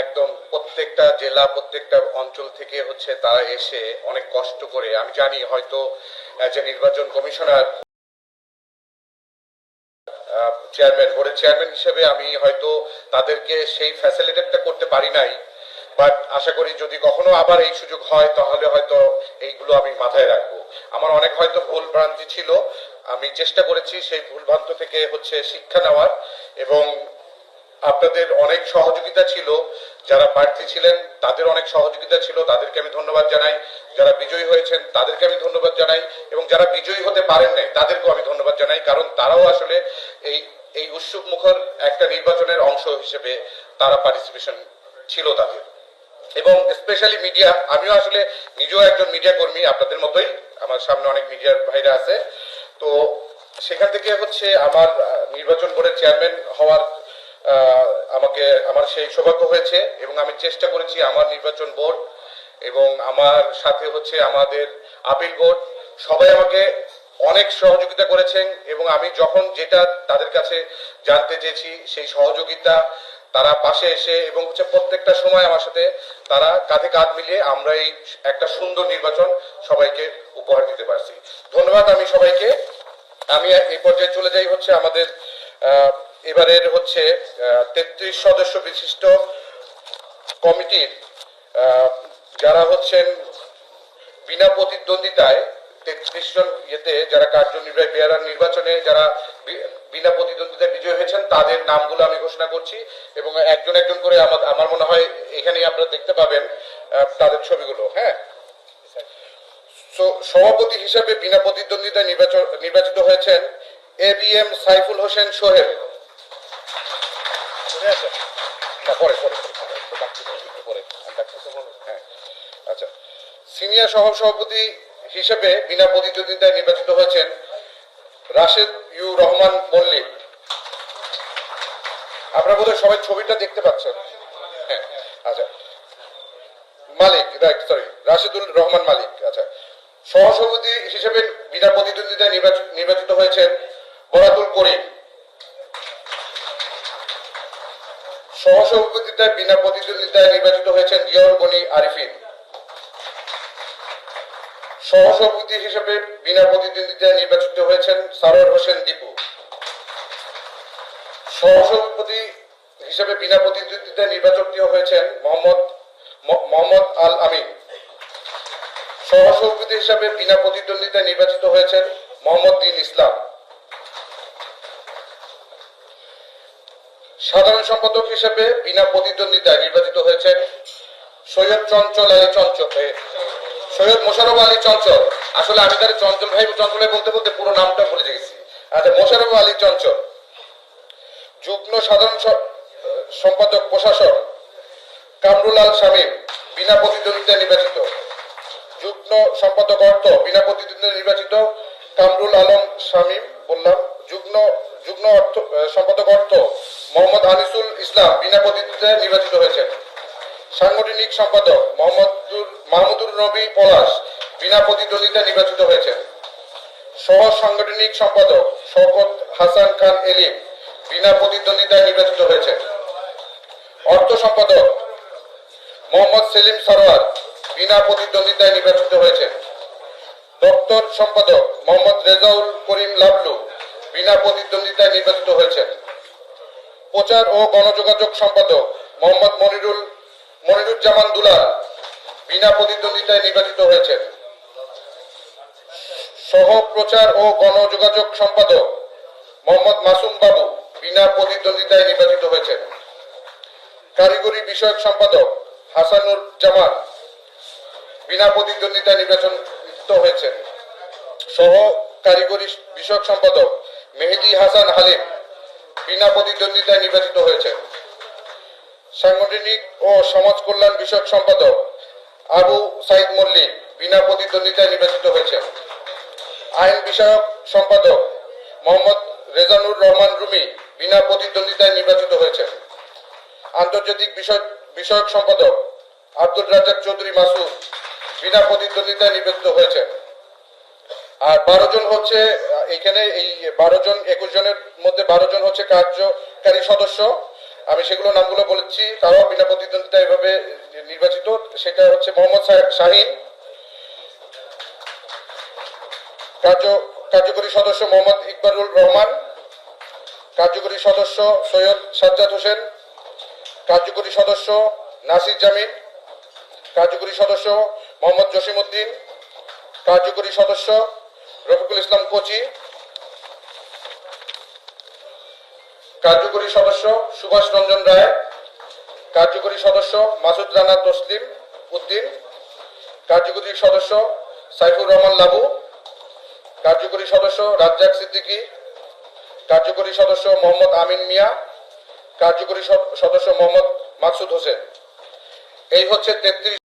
একদম প্রত্যেকটা জেলা, প্রত্যেকটা অঞ্চল থেকে হচ্ছে তারা এসে অনেক কষ্ট করে, আমি জানি হয়তো যে নির্বাচন কমিশনার চেয়ারম্যান বোর্ডের চেয়ারম্যান হিসেবে আমি হয়তো তাদেরকে সেই ফ্যাসিলিটেটটা করতে পারি নাই বাট আশা করি যদি কখনো আবার এই সুযোগ হয়, তাহলে হয়তো এইগুলো আমি মাথায় রাখব। আমার অনেক হয়তো ভুল ভ্রান্তি ছিল, আমি চেষ্টা করেছি সেই ভুল ভ্রান্ত থেকে হচ্ছে শিক্ষা নেওয়ার এবং আপনাদের অনেক সহযোগিতা ছিল, যারা প্রার্থী ছিলেন, তাদের অনেক সহযোগিতা ছিল, তাদেরকে আমি ধন্যবাদ জানাই। যারা বিজয়ী হয়েছেন, তাদেরকে আমি ধন্যবাদ জানাই এবং যারা বিজয়ী হতে পারেন নাই, তাদেরকেও আমি ধন্যবাদ জানাই, কারণ তারাও আসলে এই এই উৎসুক মুখর একটা নির্বাচনের অংশ হিসেবে তারা পার্টিসিপেশন ছিল তাদের। এবং স্পেশালি মিডিয়া আমিও আসলে নিজেও একজন মিডিয়া কর্মী, আপনাদের মতোই, আমার সামনে অনেক মিডিয়ার ভাইরা আছে। তো সেখান থেকে হচ্ছে আমার নির্বাচন বোর্ডের চেয়ারম্যান হওয়ার আমাকে, আমার সেই সৌভাগ্য হয়েছে এবং আমি চেষ্টা করেছি আমার নির্বাচন বোর্ড এবং আমার সাথে হচ্ছে আমাদের আপিল বোর্ড। সবাই আমাকে অনেক সহযোগিতা করেছেন এবং আমি যখন যেটা তাদের কাছে জানতে চেয়েছি, সেই সহযোগিতা তারা পাশে এসে এবং হচ্ছে প্রত্যেকটা সময় আমার সাথে তারা কাঁধে কাঁধ মিলিয়ে আমরা এই একটা সুন্দর নির্বাচন সবাইকে উপহার দিতে পারছি। ধন্যবাদ আমি সবাইকে। আমি এই পর্যায়ে চলে যাই হচ্ছে আমাদের এবারের হচ্ছে তেত্রিশ সদস্য বিশিষ্ট কমিটির যারা হচ্ছেন বিনা প্রতিদ্বন্দ্বিতায় তেত্রিশ জন ইয়েতে যারা কার্যনির্বাহী বেয়ারার নির্বাচনে যারা বিনা প্রতিদ্বন্দ্বিতায় বিজয় হয়েছেন, তাদের নামগুলো আমি ঘোষণা করছি এবং একজন একজন করে আমার আমার মনে হয় এখানেই আপনারা দেখতে পাবেন তাদের ছবিগুলো হ্যাঁ? সভাপতি হিসেবে বিনা প্রতিদ্বন্দ্বিতায় নির্বাচন, নির্বাচিত হয়েছেন A B M Saiful Hossain Sohel. হ্যাঁ আচ্ছা। সিনিয়র সহ সভাপতি হিসেবে বিনা প্রতিদ্বন্দ্বিতায় নির্বাচিত হয়েছেন রাশেদ ইউ রহমান মল্লিক আপনারা বোধহয় সবাই ছবিটা দেখতে পাচ্ছেন। হ্যাঁ আচ্ছা। মালিক সরি রাশিদুল রহমান মালিক আচ্ছা। সহসভাপতি হিসেবে বিনা প্রতিদ্বন্দ্বিতায় নির্বাচিত হয়েছেন বরাতুল করিম। সহসভাপতিতায় বিনা প্রতিদ্বন্দ্বিতায় নির্বাচিত হয়েছেন জিয়াউল গনি, আরিফিন। সহসভাপতি হিসেবে বিনা প্রতিদ্বন্দ্বিতায় নির্বাচিত হয়েছেন সারোয়ার হোসেন দীপু। সহসভাপতি হিসেবে বিনা প্রতিদ্বন্দ্বিতায় নির্বাচিত হয়েছেন মোহাম্মদ মোহাম্মদ আল আমিন। সহসভাপতি হিসেবে বিনা প্রতিদ্বন্দ্বিতায় নির্বাচিত হয়েছেন মোহাম্মদ দিন ইসলাম। সাধারণ সম্পাদক হিসেবে বিনা প্রতিদ্বন্দ্বিতায় নির্বাচিত হয়েছেন সৈয়দ চঞ্চল আলী চঞ্চল। সৈয়দ মোশারফ আলী চঞ্চল। আসলে আমি তার চঞ্চল ভাই চঞ্চল ভাই বলতে বলতে পুরো নামটা ভুলে গেছি। আচ্ছা মোশারফ আলী চঞ্চল। যুগ্ম সাধারণ সম্পাদক, প্রশাসক কামরুল আল শামীম, বিনা প্রতিদ্বন্দ্বিতায় নির্বাচিত। যুগ্ম সম্পাদক অর্থ, বিনা প্রতিদ্বন্দ্বিতায় নির্বাচিত কামরুল আলম শামীম বললাম। যুগ্ম যুগ্ম অর্থ সম্পাদক অর্থ মোহাম্মদ ইসলাম বিনা প্রতিদ্বন্দ্বিতায় নির্বাচিত হয়েছেন। সাংগঠনিক সম্পাদক মোহাম্মদুর মাহমুদুর নবী পলাশ বিনা প্রতিদ্বন্দ্বিতায় নির্বাচিত হয়েছেন। সহ সাংগঠনিক সম্পাদক শওকত হাসান খান এলিম বিনা প্রতিদ্বন্দ্বিতায় নির্বাচিত হয়েছেন। অর্থ সম্পাদক মোহাম্মদ সেলিম সরোয়ার বিনা প্রতিদ্বন্দ্বিতায় নির্বাচিত হয়েছেন। দপ্তর সম্পাদক মোহাম্মদ রেজাউল করিম লাবলু বিনা প্রতিদ্বন্দ্বিতায় নির্বাচিত হয়েছেন। প্রচার ও গণযোগাযোগ সম্পাদক মোহাম্মদ মনিরুল, মনিরুজ্জামান দুলা বিনা প্রতিদ্বন্দ্বিতায় নির্বাচিত হয়েছেন। সহ প্রচার ও গণযোগাযোগ সম্পাদক মোহাম্মদ মাসুম বাবু বিনা প্রতিদ্বন্দ্বিতায় নির্বাচিত হয়েছেন। কারিগরি বিষয়ক সম্পাদক হাসানুর জামান বিনা প্রতিদ্বন্দ্বিতায় নির্বাচিত হয়েছেন। সহ কারিগরি বিষয়ক সম্পাদক মেহেদি হাসান হালিম বিনা প্রতিদ্বন্দ্বিতায় নির্বাচিত হয়েছেন সাংগঠনিক ও সমাজ কল্যাণ বিষয়ক সম্পাদক আবু সাইদ মল্লিক বিনা প্রতিদ্বন্দ্বিতায় নির্বাচিত হয়েছেন। আইন বিষয়ক সম্পাদক মোহাম্মদ রেজানুর রহমান রুমি বিনা প্রতিদ্বন্দ্বিতায় নির্বাচিত হয়েছে আন্তর্জাতিক বিষয়, বিষয়ক সম্পাদক আব্দুল রাজ্জাক চৌধুরী মাসুদ বিনা প্রতিদ্বন্দ্বিতায় নির্বাচিত হয়েছেন। আর বারো জন হচ্ছে এখানে এই বারো জন, একুশ জনের মধ্যে বারো জন হচ্ছে কার্যকারী সদস্য। আমি সেগুলো নামগুলো বলেছি, তারাও বিনা প্রতিদ্বন্দ্বিতা এভাবে নির্বাচিত। সেটা হচ্ছে মোহাম্মদ শাহিন। কার্য, কার্যকরী সদস্য মোহাম্মদ ইকবারুল রহমান। কার্যকরী সদস্য সৈয়দ সাজ্জাদ হোসেন। কার্যকরী সদস্য নাসির জামিন কার্যকরী সদস্য মোহাম্মদ জসিমউদ্দিন। কার্যকরী সদস্য রফিকুল ইসলাম কোচি। কার্যকরী সদস্য সুভাষ রঞ্জন রায়। কার্যকরী সদস্য মাসুদ রানা তসলিম উদ্দিন। কার্যকরী সদস্য সাইফুর রহমান লাবু। কার্যকরী সদস্য রাজ্জাক সিদ্দিকী। কার্যকরী সদস্য মোহাম্মদ আমিন মিয়া। কার্যকরী সদ- সদস্য মোহাম্মদ মাকসুদ হোসেন। এই হচ্ছে তেত্রিশ